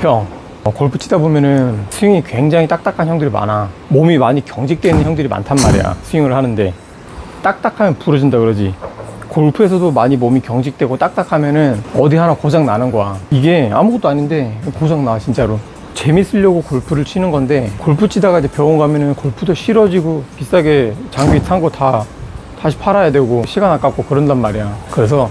형, 어, 골프 치다 보면은 스윙이 굉장히 딱딱한 형들이 많아. 몸이 많이 경직되어 있는 형들이 많단 말이야. 스윙을 하는데. 딱딱하면 부러진다 그러지. 골프에서도 많이 몸이 경직되고 딱딱하면은 어디 하나 고장 나는 거야. 이게 아무것도 아닌데 고장 나, 진짜로. 재밌으려고 골프를 치는 건데 골프 치다가 이제 병원 가면은 골프도 싫어지고 비싸게 장비 산거다 다시 팔아야 되고 시간 아깝고 그런단 말이야. 그래서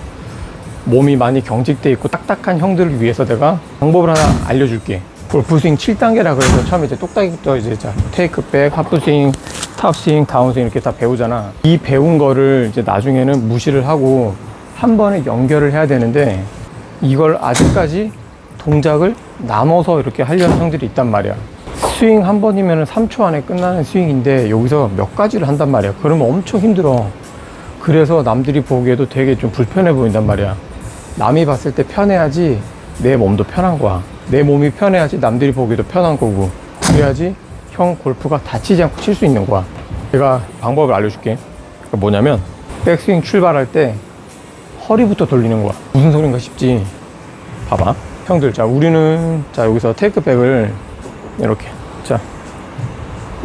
몸이 많이 경직돼 있고 딱딱한 형들을 위해서 내가 방법을 하나 알려줄게. 골프 스윙 7단계라 그래서 처음에 이제 똑딱이부터 이제 자, 테이크백, 하프 스윙, 탑 스윙, 다운 스윙 이렇게 다 배우잖아. 이 배운 거를 이제 나중에는 무시를 하고 한 번에 연결을 해야 되는데 이걸 아직까지 동작을 나눠서 이렇게 하려는 형들이 있단 말이야. 스윙 한 번이면 3초 안에 끝나는 스윙인데 여기서 몇 가지를 한단 말이야. 그러면 엄청 힘들어. 그래서 남들이 보기에도 되게 좀 불편해 보인단 말이야. 남이 봤을 때 편해야지 내 몸도 편한 거야. 내 몸이 편해야지 남들이 보기에도 편한 거고. 그래야지 형 골프가 다치지 않고 칠 수 있는 거야. 제가 방법을 알려줄게. 그러니까 뭐냐면 백스윙 출발할 때 허리부터 돌리는 거야. 무슨 소린가 싶지? 봐봐. 형들, 자, 우리는 자, 여기서 테이크백을 이렇게. 자,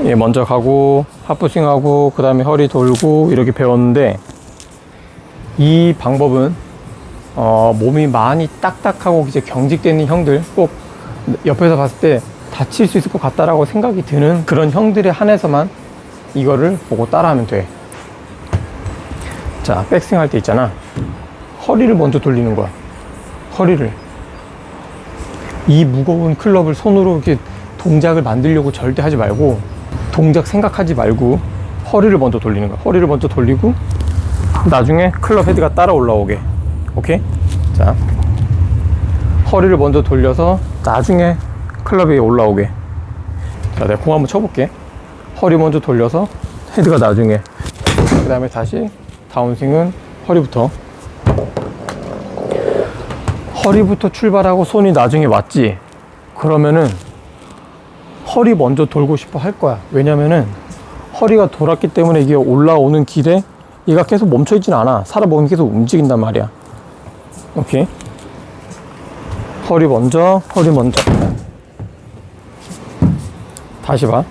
예, 먼저 가고, 하프스윙 하고, 그 다음에 허리 돌고, 이렇게 배웠는데, 이 방법은, 어, 몸이 많이 딱딱하고 이제 경직되는 형들, 꼭 옆에서 봤을 때 다칠 수 있을 것 같다라고 생각이 드는 그런 형들에 한해서만 이거를 보고 따라하면 돼. 자, 백스윙 할 때 있잖아. 허리를 먼저 돌리는 거야. 허리를. 이 무거운 클럽을 손으로 이렇게 동작을 만들려고 절대 하지 말고 동작 생각하지 말고 허리를 먼저 돌리는 거야. 허리를 먼저 돌리고 나중에 클럽 헤드가 따라 올라오게. 오케이? 자. 허리를 먼저 돌려서 나중에 클럽이 올라오게. 자, 내가 공 한번 쳐볼게. 허리 먼저 돌려서 헤드가 나중에. 그 다음에 다시 다운스윙은 허리부터. 허리부터 출발하고 손이 나중에 왔지. 그러면은 허리 먼저 돌고 싶어 할 거야. 왜냐면은 허리가 돌았기 때문에 이게 올라오는 길에 얘가 계속 멈춰 있진 않아. 몸이 계속 움직인단 말이야. 오케이. 허리 먼저, 허리 먼저. 다시 봐.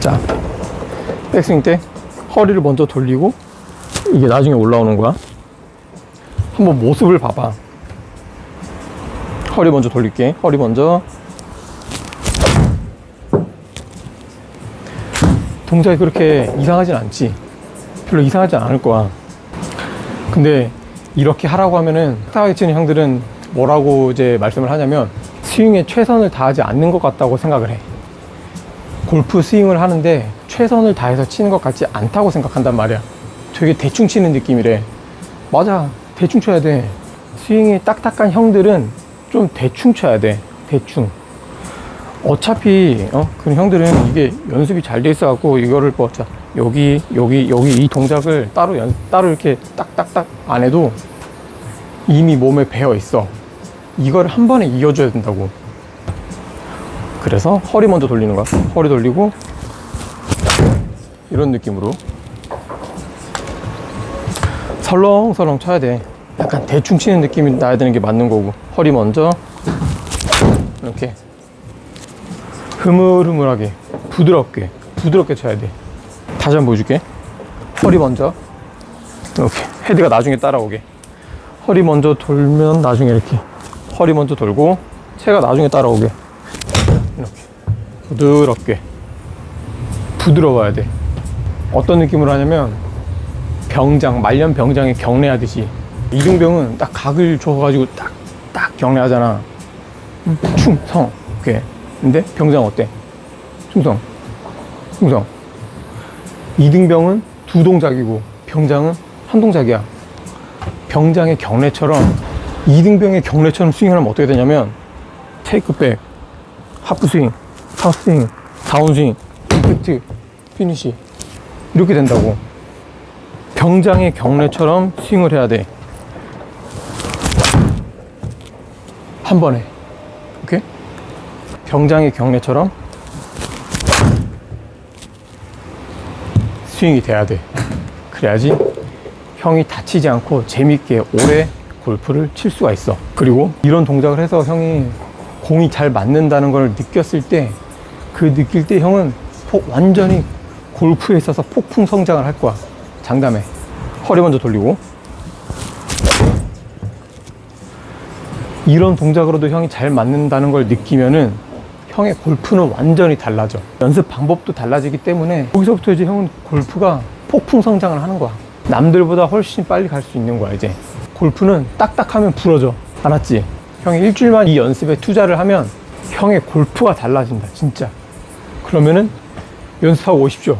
자, 백스윙 때 허리를 먼저 돌리고 이게 나중에 올라오는 거야. 한번 모습을 봐봐. 허리 먼저 돌릴게. 허리 먼저. 동작이 그렇게 이상하진 않지. 별로 이상하지 않을 거야. 근데 이렇게 하라고 하면은 타하게 치는 형들은 뭐라고 이제 말씀을 하냐면 스윙에 최선을 다하지 않는 것 같다고 생각을 해. 골프 스윙을 하는데 최선을 다해서 치는 것 같지 않다고 생각한단 말이야. 되게 대충 치는 느낌이래. 맞아. 대충 쳐야 돼. 스윙이 딱딱한 형들은 좀 대충 쳐야 돼. 대충. 어차피 어? 그 형들은 이게 연습이 잘 돼 있어 갖고 이거를 뭐 자, 여기 여기 여기 이 동작을 따로 연, 따로 이렇게 딱딱딱 안 해도 이미 몸에 배어 있어. 이걸 한 번에 이어줘야 된다고. 그래서 허리 먼저 돌리는 거야. 허리 돌리고 이런 느낌으로 설렁설렁 쳐야 돼. 약간 대충 치는 느낌이 나야 되는 게 맞는 거고. 허리 먼저 이렇게 흐물흐물하게 부드럽게 부드럽게 쳐야 돼. 다시 한번 보여줄게. 허리 먼저 이렇게 헤드가 나중에 따라오게. 허리 먼저 돌면 나중에 이렇게 허리 먼저 돌고 체가 나중에 따라오게. 이렇게 부드럽게 부드러워야 돼. 어떤 느낌으로 하냐면 병장 말년 병장에 경례하듯이 이등병은 딱 각을 줘가지고 딱딱 경례하잖아. 음, 충성 오케이. 근데 병장 어때? 충성 충성. 이등병은 두 동작이고 병장은 한 동작이야. 병장의 경례처럼 이등병의 경례처럼 스윙하면 어떻게 되냐면 테이크백, 하프스윙, 탑스윙, 다운스윙, 임팩트, 피니시 이렇게 된다고. 병장의 경례처럼 스윙을 해야 돼. 한 번에. 오케이? 병장의 경례처럼 스윙이 돼야 돼. 그래야지 형이 다치지 않고 재밌게 오래 골프를 칠 수가 있어. 그리고 이런 동작을 해서 형이 공이 잘 맞는다는 걸 느꼈을 때 그 느낄 때 형은 폭- 완전히 골프에 있어서 폭풍 성장을 할 거야. 장담해. 허리 먼저 돌리고. 이런 동작으로도 형이 잘 맞는다는 걸 느끼면은 형의 골프는 완전히 달라져. 연습 방법도 달라지기 때문에 여기서부터 이제 형은 골프가 폭풍 성장을 하는 거야. 남들보다 훨씬 빨리 갈 수 있는 거야, 이제. 골프는 딱딱하면 부러져. 알았지? 형이 일주일만 이 연습에 투자를 하면 형의 골프가 달라진다, 진짜. 그러면은 연습하고 오십시오.